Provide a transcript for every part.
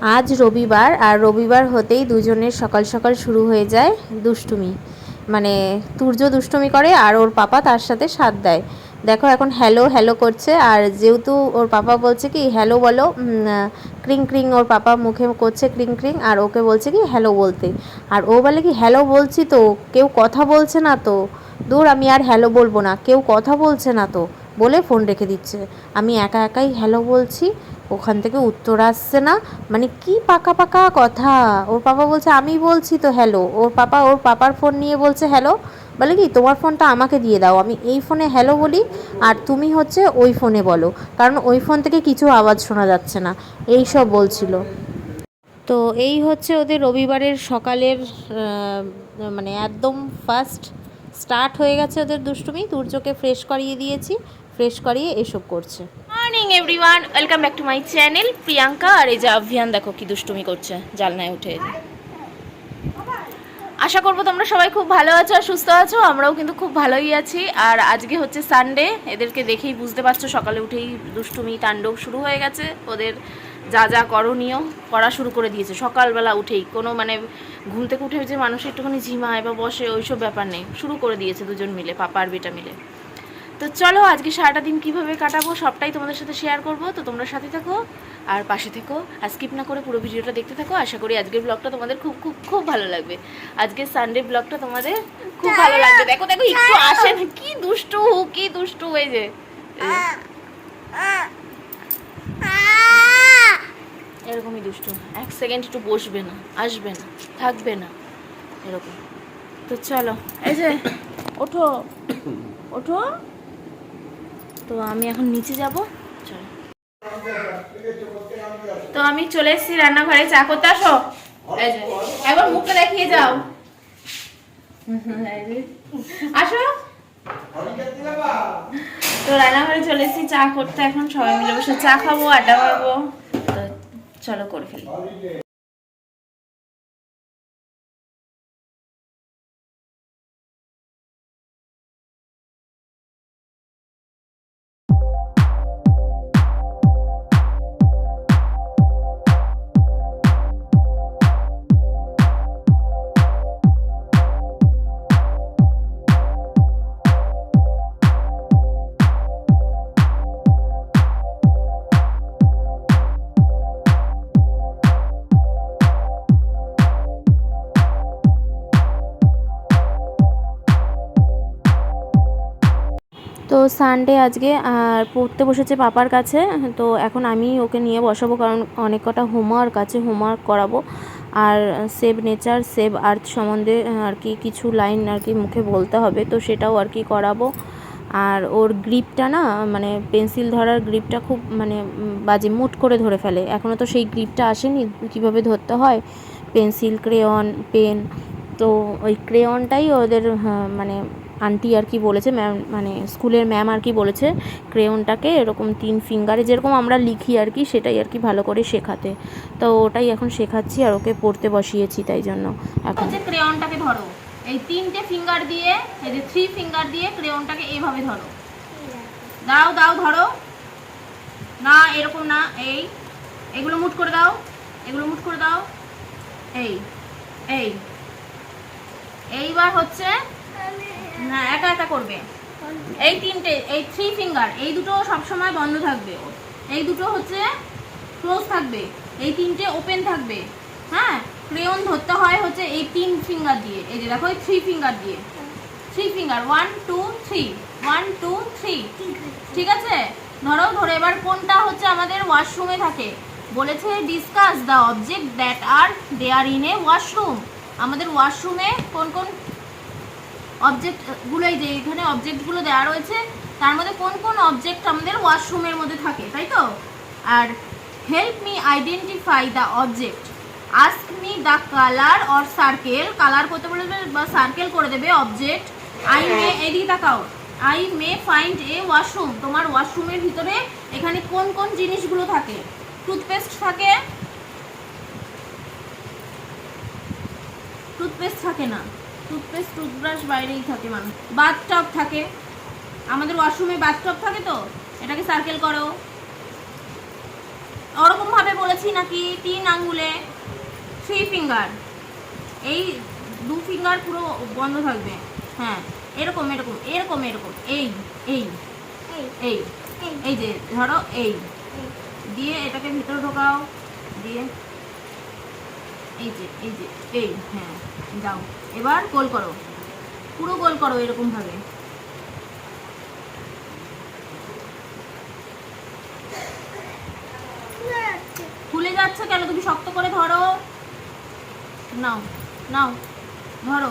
আজ রবিবার আর রবিবার হতেই দুজনের সকাল সকাল শুরু হয়ে যায় দুষ্টুমি। মানে তুর্য দুষ্টুমি করে আর ওর পাপা তার সাথে সাথ দেয়। দেখো এখন হ্যালো হ্যালো করছে আর যেহেতু ওর পাপা বলছে কি, হ্যালো বলো। ক্রিং ক্রিং ওর পাপা মুখে করছে ক্রিং ক্রিং আর ওকে বলছে কি, হ্যালো বলতে। আর ও বলে কি, হ্যালো বলছি তো, কেউ কথা বলছে না তো? দূর, আমি আর হ্যালো বলব না, কেউ কথা বলছে না তো? বলে ফোন রেখে দিচ্ছে। আমি একা একাই হ্যালো বলছি ওখান থেকে উত্তর আসছে না। মানে কি পাকা পাকা কথা? ওর পাপা বলছে, আমি বলছি তো হ্যালো ওর পাপা, ওর পাপার ফোন নিয়ে বলছে হ্যালো বলে কি, তোমার ফোনটা আমাকে দিয়ে দাও। আমি এই ফোনে হ্যালো বলি, আর তুমি হচ্ছে ওই ফোনে বলো। কারণ ওই ফোন থেকে কিছু আওয়াজ শোনা যাচ্ছে না। এই সব বলছিল। তো এই হচ্ছে ওদের রবিবারের সকালের মানে একদম ফার্স্ট স্টার্ট হয়ে গেছে ওদের দুষ্টুমি। তুর্যকে ফ্রেশ করিয়ে দিয়েছি। ফ্রেশ করিয়ে এসব করছে। Morning everyone welcome back to my channel Priyanka আর এই যে আভিয়ান, দেখো কি দুষ্টুমি করছে জালনায় উঠে। আশা করব তোমরা সবাই খুব ভালো আছো আর সুস্থ আছো, আমরাও কিন্তু খুব ভালোই আছি। আর আজকে হচ্ছে সানডে এদেরকে দেখেই বুঝতে পারছ, সকালে উঠেই দুষ্টুমি, তাণ্ডব শুরু হয়ে গেছে। ওদের যা যা করণীয় করা শুরু করে দিয়েছে। সকালবেলা উঠেই কোনো মানে ঘুম থেকে উঠে যে মানুষ একটুখানি ঝিমায় বা বসে, ওইসব ব্যাপার নেই। শুরু করে দিয়েছে দুজন মিলে পাপা আর বেটা মিলে। তো চলো আজকে সারাটা দিন কীভাবে কাটাবো সবটাই তোমাদের সাথে শেয়ার করব। তো তোমরা সাথে থাকো আর পাশে থেকো আর স্কিপ না করে পুরো ভিডিওটা দেখতে থাকো। আশা করি আজকের ব্লগটা তোমাদের খুব খুব খুব ভালো লাগবে। আজকের সানডে ব্লগটা তোমাদের খুব ভালো লাগবে। দেখো দেখো একটু আসে না কি দুষ্টু কি দুষ্টু হয়ে যে। এরকমই দুষ্টু। এক সেকেন্ড একটু বসবে না আসবে না থাকবে না এরকম। তো চলো এই যে ওঠো ওঠো। তো আমি এখন নিচে যাব। চলো তো আমি চলে এসেছি রান্নাঘরে। চা করতে আসো? একবার মুখটা দেখিয়ে যাও। আসো। তো রান্নাঘরে চলে এসেছি, চা করতে। এখন সবাই মিলে বসে চা খাব, আড্ডা মারবো। তো চলো করে ফেলি। তো সানডে আজকে আর পড়তে বসেছে পাপার কাছে তো এখন আমি ওকে নিয়ে বসাবো কারণ অনেক কটা হোমওয়ার্ক আছে হোমওয়ার্ক করাবো। আর সেভ নেচার সেভ আর্থ সম্বন্ধে আর কি কিছু লাইন আর কি মুখে বলতে হবে তো সেটাও আর কি করাবো। আর ওর গ্রিপটা না মানে পেন্সিল ধরার গ্রিপটা খুব মানে বাজে মুট করে ধরে ফেলে। এখনও তো সেই গ্রিপটা আসেনি কীভাবে ধরতে হয়? পেন্সিল ক্রেয়ন পেন তো ওই ক্রেয়নটাই ওদের হ্যাঁ, মানে আন্টি আর কি বলেছে ম্যাম মানে স্কুলের ম্যাম আর কি বলেছে ক্রেয়নটাকে এরকম তিন ফিঙ্গারে যেরকম আমরা লিখি আর কি, সেটাই আর কি ভালো করে শেখাতে। তো ওটাই এখন শেখাচ্ছি আর ওকে পড়তে বসিয়েছি তাই জন্য এখন। ক্রেয়নটাকে ধরো, এই তিনটে ফিঙ্গার দিয়ে, এই যে থ্রি ফিঙ্গার দিয়ে ক্রেয়নটাকে এইভাবে ধরো। দাও দাও, ধরো। না, এরকম না, এই। এগুলো মুট করে দাও, এগুলো মুট করে দাও। এই এই। এইবার হচ্ছে না, একা একা করবে। এই তিনটে, এই থ্রি ফিঙ্গার এই দুটো সবসময় বন্ধ থাকবে। এই দুটো হচ্ছে ক্লোজ থাকবে। এই তিনটে ওপেন থাকবে। হ্যাঁ ক্রেয়ন ধরতে হয় হচ্ছে এই তিন ফিঙ্গার দিয়ে। এই যে দেখো, এই থ্রি ফিঙ্গার দিয়ে। Three finger one two three one two three ঠিক আছে? ধরো ধরো, এবার কোনটা হচ্ছে আমাদের ওয়াশরুমে থাকে? বলেছে discuss the object that are they are in a washroom আমাদের ওয়াশরুমে কোন কোন অবজেক্টগুলো এই যে এখানে অবজেক্টগুলো দেওয়া রয়েছে তার মধ্যে কোন কোন অবজেক্ট আমাদের ওয়াশরুমের মধ্যে থাকে তাই তো? আর help me identify the object ask me the colour or circle colour করতে বলবে বা সার্কেল করে দেবে অবজেক্ট আই মে এদিকে তাকাও I may find a washroom তোমার ওয়াশরুমের ভিতরে এখানে কোন কোন জিনিসগুলো থাকে? টুথপেস্ট থাকে? টুথপেস্ট থাকে না। টুথপেস্ট টুথব্রাশ বাইরেই থাকে মানুষ। বাথটব থাকে। আমাদের ওয়াশরুমে বাথটব থাকে তো? এটাকে সার্কেল করো। ওরকম ভাবে বলেছি নাকি তিন আঙ্গুলে থ্রি ফিঙ্গার এই দু ফিঙ্গার পুরো বন্ধ থাকবে। হ্যাঁ এরকম এরকম এরকম এরকম। এই এই এই এই যে, ধরো এই। দিয়ে এটাকে ভিতরে ঢোকাও। দিয়ে এই যে এই যে, এই হ্যাঁ যাও। এবার গোল করো। পুরো গোল করো এরকম ভাবে খুলে যাচ্ছে কেন? তুমি শক্ত করে ধরো। নাও নাও ধরো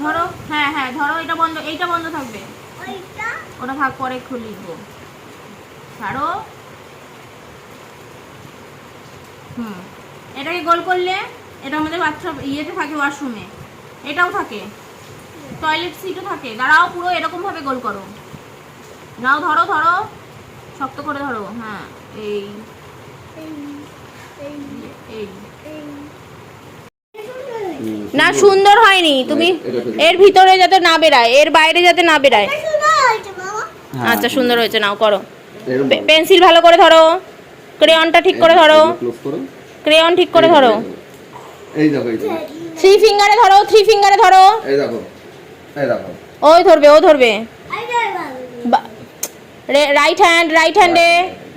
ধরো। হ্যাঁ হ্যাঁ ধরো এটা বন্ধ এইটা বন্ধ থাকবে। ওটা থাক পরে খুলিব ছাড়ো। হুম এটাকে গোল করলে এটা আমাদের বাচ্চা ইয়েতে থাকে ওয়াশরুমে এটাও থাকে। টয়লেট সিটও থাকে। দাঁড়াও পুরো এরকম ভাবে গোল করো। নাও ধরো ধরো। শক্ত করে ধরো হ্যাঁ। এই। এই না সুন্দর হয়নি। তুমি এর ভিতরে যাতে না বেরায় এর বাইরে যাতে না বেরায়। আচ্ছা সুন্দর হয়েছে নাও করো। পেন্সিল ভালো করে ধরো। ক্রেয়নটা ঠিক করে ধরো। ক্রেয়ন ঠিক করে ধরো। এই দেখো এই দেখো থ্রি ফিঙ্গারে ধরো থ্রি ফিঙ্গারে ধরো। এই দেখো এই দেখো। ওই ধরবে ও ধরবে। রাইট হ্যান্ড রাইট হ্যান্ডে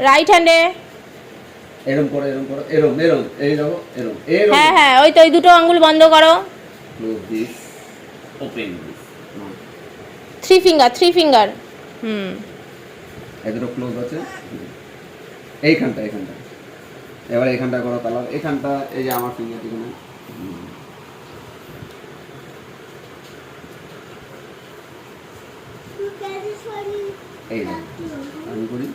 রাইট হ্যান্ডে এরম করো এরম করো এরম এরম এই দেখো এরম এরম। হ্যাঁ হ্যাঁ ওই তো ওই দুটো আঙ্গুল বন্ধ করো। Close this open this three finger three finger hmm. এই দুটো ক্লোজ আছে। এইখানটা এইখানটা। এবার এখানটা করো কালার এখানটা এই যে আমার ফিঙ্গার এখানে হুম। এই আমি করি।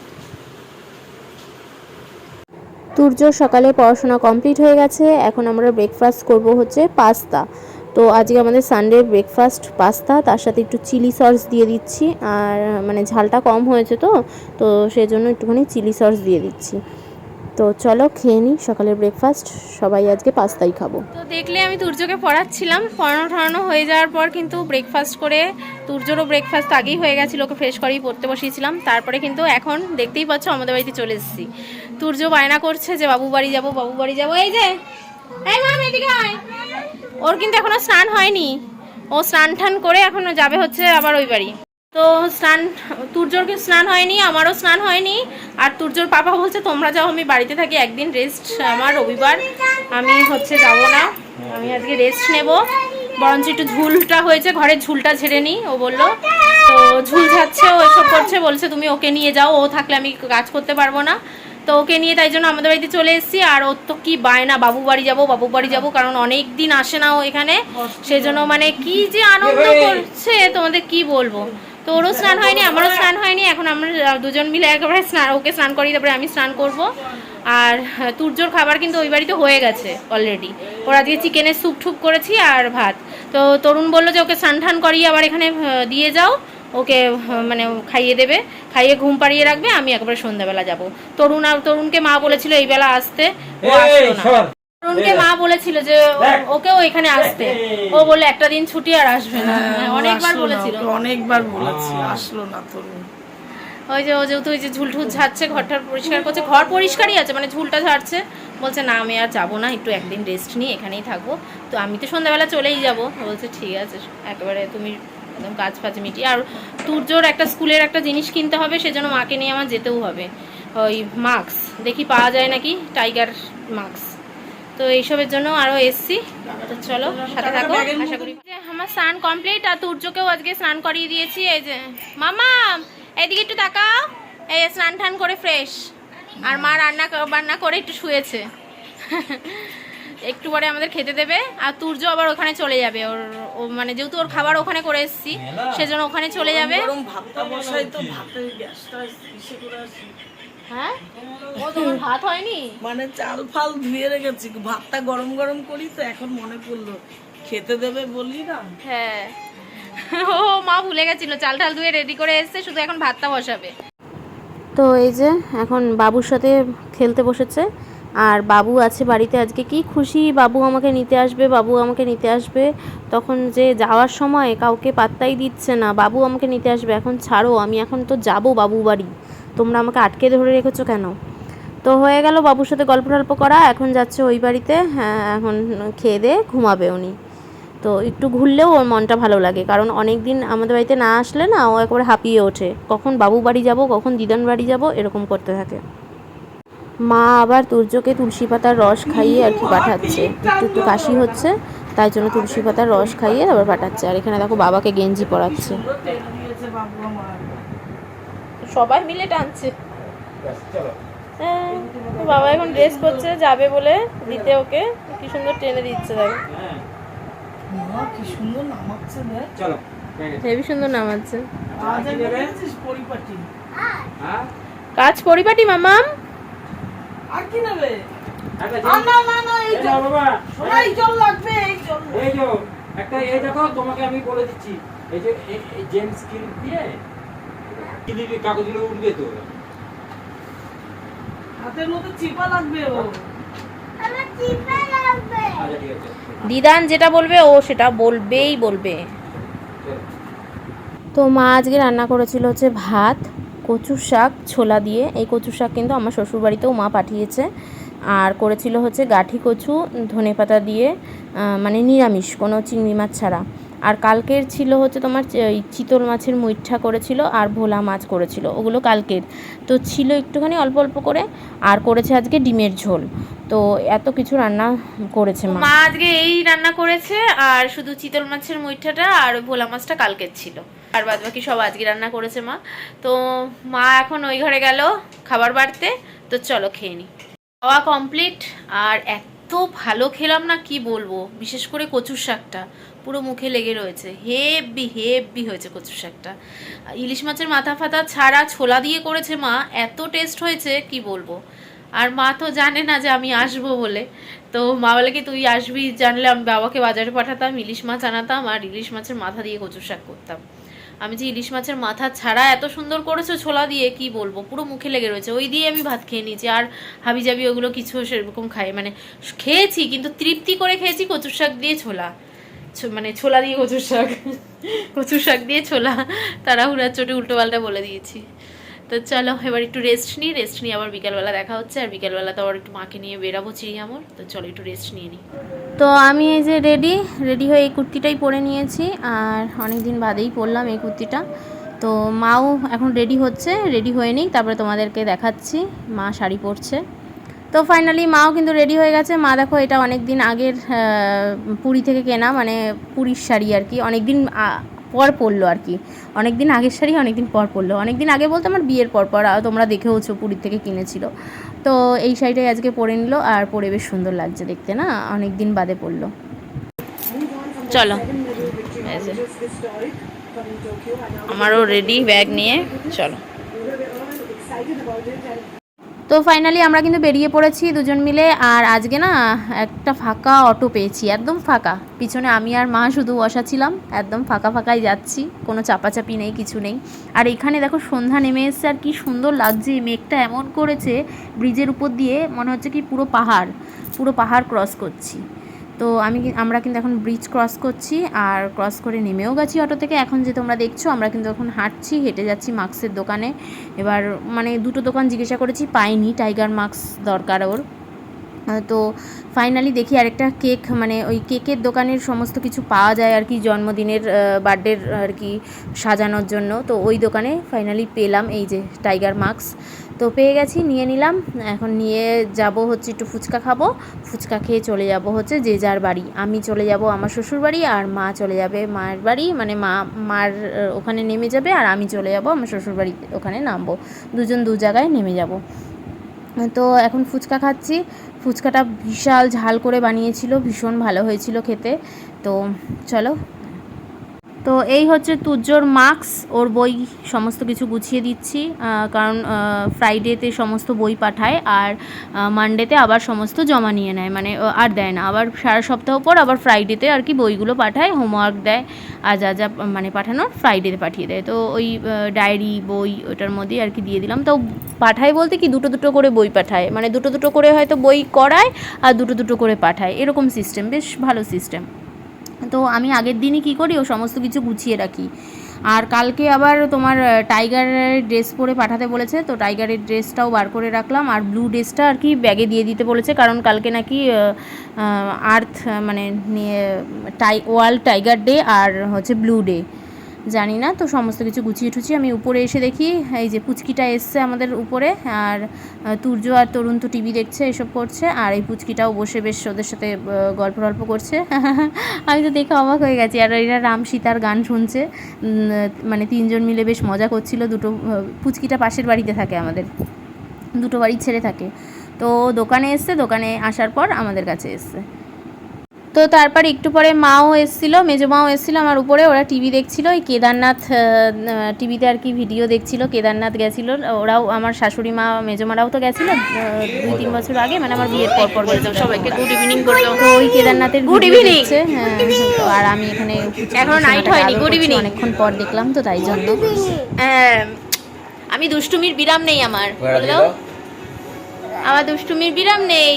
তুর্য সকালে পড়াশোনা কমপ্লিট হয়ে গেছে, এখন আমরা ব্রেকফাস্ট করব হচ্ছে পাস্তা তো আজকে আমাদের সানডে ব্রেকফাস্ট পাস্তা তার সাথে একটু চিলি সস দিয়ে দিচ্ছি, আর মানে ঝালটা কম হয়েছে তো তো সেজন্য একটুখানি চিলি সস দিয়ে দিচ্ছি। তো চলো খেয়ে নিই সকালের ব্রেকফাস্ট সবাই আজকে পাস্তাই খাব। তো দেখলে আমি তুর্যকে পড়াচ্ছিলাম, পড়ানো ঠড়ানো হয়ে যাওয়ার পর কিন্তু ব্রেকফাস্ট করে তুর্যরও ব্রেকফাস্ট আগেই হয়ে গেছিল, ওকে ফ্রেশ করেই পড়তে বসিয়েছিলাম। তারপরে কিন্তু এখন দেখতেই পাচ্ছ আমাদের বাড়িতে চলে এসেছি। তুর্য বায়না করছে যে, বাবু বাড়ি যাব, বাবু বাড়ি যাব। এই যে ওর কিন্তু এখনও স্নান হয়নি। ও স্নান টান করে এখনও যাবে হচ্ছে আবার ওই বাড়ি। তো স্নান তুর্যর কি স্নান হয়নি আমারও স্নান হয়নি। আর তুর্যর পাপা বলছে তোমরা যাও আমি বাড়িতে থাকি একদিন রেস্ট আমার রবিবার। আমি হচ্ছে যাব না। আমি আজকে রেস্ট নেব। বরঞ্চ একটু ঝুলটা হয়েছে ঘরের ঝুলটা ঝেড়ে নিই ও বলল। তো ঝুল ঝাচ্ছে ও এসব করছে বলছে তুমি ওকে নিয়ে যাও ও থাকলে আমি কাজ করতে পারব না। তো ওকে নিয়ে তাই জন্য আমাদের বাড়িতে চলে এসেছি। আর ওর তো কি বায়না বাবু বাড়ি যাব বাবু বাড়ি যাব কারণ অনেক দিন আসে না ও এখানে। সেজন্য মানে কি যে আনন্দ করছে তোমাদের কি বলব? তো ওরও স্নান হয়নি আমারও স্নান হয়নি এখন আমরা দুজন মিলে একেবারে স্নান ওকে স্নান করি তারপরে আমি স্নান করব। আর হ্যাঁ, তুর্যর খাবার কিন্তু ওই বাড়িতে হয়ে গেছে অলরেডি ওরা দিয়ে চিকেনের স্যুপ ঠুপ করেছি আর ভাত। তো তরুণ বলল যে ওকে স্নান টান করিয়ে আবার এখানে দিয়ে যাও। ওকে আহ, মানে খাইয়ে দেবে খাইয়ে ঘুম পাড়িয়ে রাখবে আমি একবারে সন্ধ্যাবেলা যাব। তরুণ আর তরুণকে মা বলেছিল এই বেলা আসতে ও আসলো না। তরুণকে মা বলেছিল যে ও- ওকেও এখানে আসতে। ও বললে একটা দিন ছুটি আর আসবে না। হ্যাঁ, অনেকবার বলেছিল। অনেকবার বলেছি আসলো না তরুণ। ওই যে ও যেহেতু ওই যে ঝুল ঠুল ঝাড়ছে ঘরটা পরিষ্কার করছে ঘর পরিষ্কারই আছে মানে ঝুলটা ঝাড়ছে। বলছে না আমি আর যাব না একটু একদিন রেস্ট নিই এখানেই থাকব। তো আমি তো সন্ধ্যাবেলা চলেই যাব। বলছে ঠিক আছে একেবারে তুমি একদম কাজ ফাজ মিটিয়ে আর তুর্যর একটা স্কুলের একটা জিনিস কিনতে হবে সেজন্য মাকে নিয়ে আমার যেতেও হবে। ওই মাস্ক দেখি পাওয়া যায় নাকি? Tiger mask. তো এইসবের জন্য আরও এসছি। তো চলো সাথে থাকো আশা করি। আমার স্নান কমপ্লিট আর তুর্যকেও আজকে স্নান করিয়ে দিয়েছি এই যে। মামা এদিকে একটু তাকাও। এই স্নান টান করে ফ্রেশ আর মা রান্না বান্না করে একটু শুয়েছে। একটু পরে আমাদের খেতে দেবে। আর তুর্য আবার ওখানে চলে যাবে। ওর ও মানে যেহেতু ওর খাবার ওখানে করে এসেছি সেজন্য ওখানে চলে যাবে। হ্যাঁ? ও তোমার ভাত হয়নি? মানে চাল ফাল ধুয়ে রেখেছি ভাতটা গরম গরম করি তো এখন মনে পড়ল খেতে দেবে বললি না? হ্যাঁ। ও মা ভুলে গেছিল চাল টাল ধুয়ে রেডি করে এসছে শুধু এখন ভাতটা বসাবে। তো এই যে এখন বাবুর সাথে খেলতে বসেছে আর বাবু আছে বাড়িতে আজকে কি খুশি? বাবু আমাকে নিতে আসবে বাবু আমাকে নিতে আসবে। তখন যে যাওয়ার সময় কাউকে পাত্তাই দিচ্ছে না বাবু আমাকে নিতে আসবে এখন ছাড়ো আমি এখন তো যাব বাবু বাড়ি। তোমরা আমাকে আটকে ধরে রেখেছো কেন? তো হয়ে গেল বাবুর সাথে গল্প টল্প করা, এখন যাচ্ছে ওই বাড়িতে হ্যাঁ এখন খেয়ে দিয়ে ঘুমাবে উনি। তো একটু ঘুরলেও ওর মনটা ভালো লাগে, কারণ অনেক দিন আমাদের বাড়িতে না আসলে না, ও একবারে হাঁপিয়ে ওঠে। কখন বাবু বাড়ি যাব, কখন দিদান বাড়ি যাব, এরকম করতে থাকে। মা আবার তুর্যকে তুলসী পাতার রস খাইয়ে আর কি পাঠাচ্ছে। একটু একটু কাশি হচ্ছে, তাই জন্য তুলসী পাতার রস খাইয়ে আবার পাঠাচ্ছে। আর এখানে দেখো বাবাকে গেঞ্জি পরাচ্ছে সুন্দর টেনে দিয়েছে বাবু আমার সবাই মিলে টানছে। হ্যাঁ বাবা এখন ড্রেস করছে যাবে বলে দিতে ওকে। কি সুন্দর টেনে দিচ্ছে দেখো। মা সুন্দর নামাচ্ছে দেখ। চলো হেবি সুন্দর নামাচ্ছে। আমি কাজ পরিপাটি মামাম। আর কি নেবে? একটা আর না না না এই এই জল নাও বাবা। শোনা এই জল লাগবে এই জল। এই যে একটা এই দেখো তোমাকে আমি বলে দিচ্ছি। এই যে জেমস ক্লিপ দিয়ে ক্লিপ কাগজগুলো উঠবে তো। হাতের মধ্যে চিপা লাগবে ও। আচ্ছা ঠিক আছে। দিদান যেটা বলবে ও সেটা বলবেই বলবে। তো মা আজকে রান্না করেছিল হচ্ছে ভাত কচু শাক ছোলা দিয়ে। এই কচু শাক কিন্তু আমার শ্বশুরবাড়িতেও মা পাঠিয়েছে। আর করেছিল হচ্ছে গাঠি কচু ধনে পাতা দিয়ে মানে নিরামিষ কোনো চিংড়ি মাছ ছাড়া। আর কালকের ছিল হচ্ছে তোমার চিতল মাছের মুইঠা করেছিল আর ভোলা মাছ করেছিল, ওগুলো কালকের। তো ছিল একটুখানি অল্প অল্প করে, আর করেছে আজকে ডিমের ঝোল। তো এত কিছু রান্না করেছে মা। আজকে এই রান্না করেছে, আর শুধু চিতল মাছের মুইঠাটা আর ভোলা মাছটা কালকের ছিল। আর বাদ বাকি সব আজকে রান্না করেছে মা। তো মা এখন ওই ঘরে গেল খাবার বাড়তে, তো চলো খেয়ে নি। খাওয়া কমপ্লিট, আর এত ভালো খেলাম না কি বলব, বিশেষ করে কচুর শাকটা। পুরো মুখে লেগে রয়েছে। হেভি হেভি হয়েছে কচুর শাকটা। ইলিশ মাছের মাথা ফাতা ছাড়া ছোলা দিয়ে করেছে মা, এত টেস্ট হয়েছে, কি বলব? আর মা তো জানে না যে আমি আসব বলে। তো মা বলে কি, তুই আসবি? জানলে আমি বাবাকে বাজারে পাঠাতাম, ইলিশ মাছ আনাতাম, আর ইলিশ মাছের মাথা দিয়ে কচুর শাক করতাম। আমি যে ইলিশ মাছের মাথা ছাড়া এত সুন্দর করেছ ছোলা দিয়ে, কি বলব? পুরো মুখে লেগে রয়েছে। ওই দিয়ে আমি ভাত খেয়ে নিয়েছি, আর হাবি জাবি ওগুলো কিছু সেরকম খাই। মানে খেয়েছি, কিন্তু তৃপ্তি করে খেয়েছি কচুর শাক দিয়ে ছোলা। মানে ছোলা দিয়ে কচুর শাক। কচুর শাক দিয়ে ছোলা। তাড়াহুড়ার চোটে উল্টো পাল্টা বলে দিয়েছি। তো চলো এবার একটু রেস্ট নিই রেস্ট নিয়ে আবার বিকালবেলা দেখা হচ্ছে। আর বিকালবেলা তো আবার একটু মাকে নিয়ে বেরাবো চিড়িয়ামোর। তো চলো একটু রেস্ট নিয়ে নিই। তো আমি এই যে রেডি রেডি হয়ে এই কুর্তিটাই পরে নিয়েছি। আর অনেক দিন বাদেই পরলাম এই কুর্তিটা। তো মাও এখন রেডি হচ্ছে রেডি হয়ে নিই তারপরে তোমাদেরকে দেখাচ্ছি মা শাড়ি পরছে। তো ফাইনালি মাও কিন্তু রেডি হয়ে গেছে। মা দেখো, এটা অনেক দিন আগের পুরী থেকে কেনা মানে পুরীর শাড়ি আর কি। অনেক দিন পর পরলো আর কি। অনেক দিন আগের শাড়ি অনেক দিন পর পরলো। অনেক দিন আগে বলতে আমার বিয়ের পর পর তোমরা দেখেওছো পুরীর থেকে কিনেছিল। তো এই শাড়িটাই আজকে পরে নিল, আর পরে বেশ সুন্দর লাগছে দেখতে, না? অনেক দিন বাদে পরলো। চলো। আমারও রেডি ব্যাগ নিয়ে, চলো। তো ফাইনালি আমরা কিন্তু বেরিয়ে পড়েছি দুজন মিলে, আর আজকে না একটা ফাঁকা অটো পেয়েছি, একদম ফাঁকা। পিছনে আমি আর মা শুধু বসা ছিলাম, একদম ফাঁকা ফাঁকাই যাচ্ছি, কোনো চাপাচাপি নেই, কিছু নেই। আর এখানে দেখো সন্ধ্যা নেমে এসছে, আর কি সুন্দর লাগছে মেঘটা এমন করেছে, ব্রিজের উপর দিয়ে মনে হচ্ছে কি পুরো পাহাড় পুরো পাহাড় ক্রস করছি। তো আমি আমরা কিন্তু এখন ব্রিজ ক্রস করছি আর ক্রস করে নেমেও গেছি অটো থেকে। এখন যে তোমরা দেখছ, আমরা কিন্তু এখন হাঁটছি, হেঁটে যাচ্ছি মাস্কের দোকানে। এবার মানে দুটো দোকান জিজ্ঞাসা করেছি, পাইনি টাইগার মাস্ক দরকার ওর। তো ফাইনালি দেখি আরেকটা কেক মানে ওই কেকের দোকানের সমস্ত কিছু পাওয়া যায় আর কি জন্মদিনের বার্থডের আর কি সাজানোর জন্য। তো ওই দোকানে ফাইনালি পেলাম এই যে টাইগার মাস্ক তো পেয়ে গেছি, নিয়ে নিলাম। এখন নিয়ে যাব হচ্ছে একটু ফুচকা খাব। ফুচকা খেয়ে চলে যাব হচ্ছে যে যার বাড়ি। আমি চলে যাব আমার শ্বশুর বাড়ি আর মা চলে যাবে মায়ের বাড়ি। মানে মা, মার ওখানে নেমে যাবে আর আমি চলে যাব আমার শ্বশুর বাড়িতে ওখানে নামবো। দুজন দু জায়গায় নেমে যাব। তো এখন ফুচকা খাচ্ছি। ফুচকাটা বিশাল ঝাল করে বানিয়েছিল, ভীষণ ভালো হয়েছিল খেতে। তো চলো তো এই হচ্ছে তুজ্জোর মার্কস, ওর বই সমস্ত কিছু গুছিয়ে দিচ্ছি কারণ ফ্রাইডেতে সমস্ত বই পাঠায় আর মানডেতে আবার সমস্ত জমা নিয়ে নেয় মানে আর দেয় না। আবার সারা সপ্তাহ পর আবার ফ্রাইডেতে আর কি বইগুলো পাঠায় হোমওয়ার্ক দেয় আর যা যা মানে পাঠানোর ফ্রাইডেতে পাঠিয়ে দেয়। তো ওই ডায়েরি বই ওটার মধ্যে আর কি দিয়ে দিলাম। তো পাঠায় বলতে কি দুটো দুটো করে বই পাঠায় মানে দুটো দুটো করে হয়তো বই করায় আর দুটো দুটো করে পাঠায়। এরকম সিস্টেম বেশ ভালো সিস্টেম তো আমি আগের দিনই কী করি, ও সমস্ত কিছু গুছিয়ে রাখি। আর কালকে আবার তোমার টাইগারের ড্রেস পরে পাঠাতে বলেছে, তো টাইগারের ড্রেসটাও বার করে রাখলাম। আর ব্লু ড্রেসটা আর কি ব্যাগে দিয়ে দিতে বলেছে, কারণ কালকে নাকি আর্থ মানে নিয়ে, টাই, ওয়ার্ল্ড টাইগার ডে আর হচ্ছে ব্লু ডে। জানি না, তো সমস্ত কিছু গুছিয়ে টুছিয়ে আমি উপরে এসে দেখি, এই যে পুচকিটা এসছে আমাদের উপরে, আর তুর্য আর তরুণ তো টিভি দেখছে, এসব করছে, আর এই পুচকিটাও বসে বেশ ওদের সাথে গল্প টল্প করছে। আমি তো দেখে অবাক হয়ে গেছি, আর এরা রাম সীতার গান শুনছে মানে তিনজন মিলে বেশ মজা করছিল, দুটো পুচকিটা পাশের বাড়িতে থাকে আমাদের, দুটো বাড়ি ছেড়ে থাকে, তো দোকানে এসছে, দোকানে আসার পর আমাদের কাছে এসছে। তো তারপর একটু পরে মাও এসেছিল মেজো মাও এসেছিল আমার উপরে ওরা টিভি দেখছিল ওই কেদারনাথ টিভিতে আর কি ভিডিও দেখছিল কেদারনাথ গেছিল ওরাও আমার শাশুড়ি মা মেজো মারাও তো গেছিল দুই তিন বছর আগে মানে আমার বিয়ের পর পর সবাইকে গুড ইভিনিং তো ওই কেদারনাথের evening. দেখছে হ্যাঁ তো আর আমি এখানে এখনও night হয়নি, good evening. অনেকক্ষণ পর দেখলাম তো তাই জন্য। হ্যাঁ, আমি দুষ্টুমির বিরাম নেই আমার আমার দুষ্টুমির বিরাম নেই।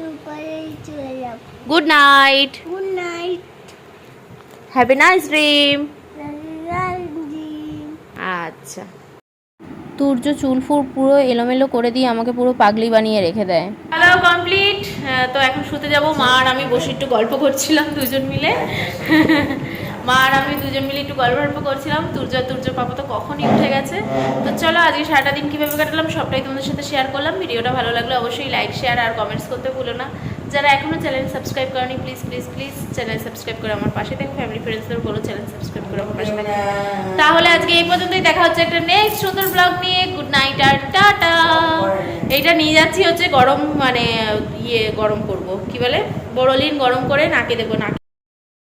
Good night good night have a nice dream আচ্ছা তুর্য চুল ফুল পুরো এলোমেলো করে দিয়ে আমাকে পুরো পাগলি বানিয়ে রেখে দেয় হ্যালো কমপ্লিট তো এখন শুতে যাব। মা আর আমি বসে একটু গল্প করছিলাম দুজন মিলে। মা আর আমি দুজন মিলে একটু গল্প গল্প করছিলাম। তুর্য তুর্য পাপা তো কখনই উঠে গেছে। তো চলো আজকে সারাটা দিন কীভাবে কাটালাম সবটাই তোমাদের সাথে শেয়ার করলাম। ভিডিওটা ভালো লাগলে অবশ্যই লাইক শেয়ার আর কমেন্টস করতে ভুলো না। যারা এখনও চ্যানেল সাবস্ক্রাইব করেনি please please please channel subscribe করে আমার পাশে দেখো ফ্যামিলি ফ্রেন্ডসদের বলো চ্যানেল সাবস্ক্রাইব করে আমার পাশে থাকো। তাহলে আজকে এই পর্যন্তই দেখা হচ্ছে একটা নেক্সট সুন্দর ব্লগ নিয়ে। গুড নাইট আর টাটা। এইটা নিয়ে যাচ্ছি হচ্ছে গরম মানে ইয়ে গরম করব। কি বলে? বড়লিন গরম করে নাকে দেবো, নাকে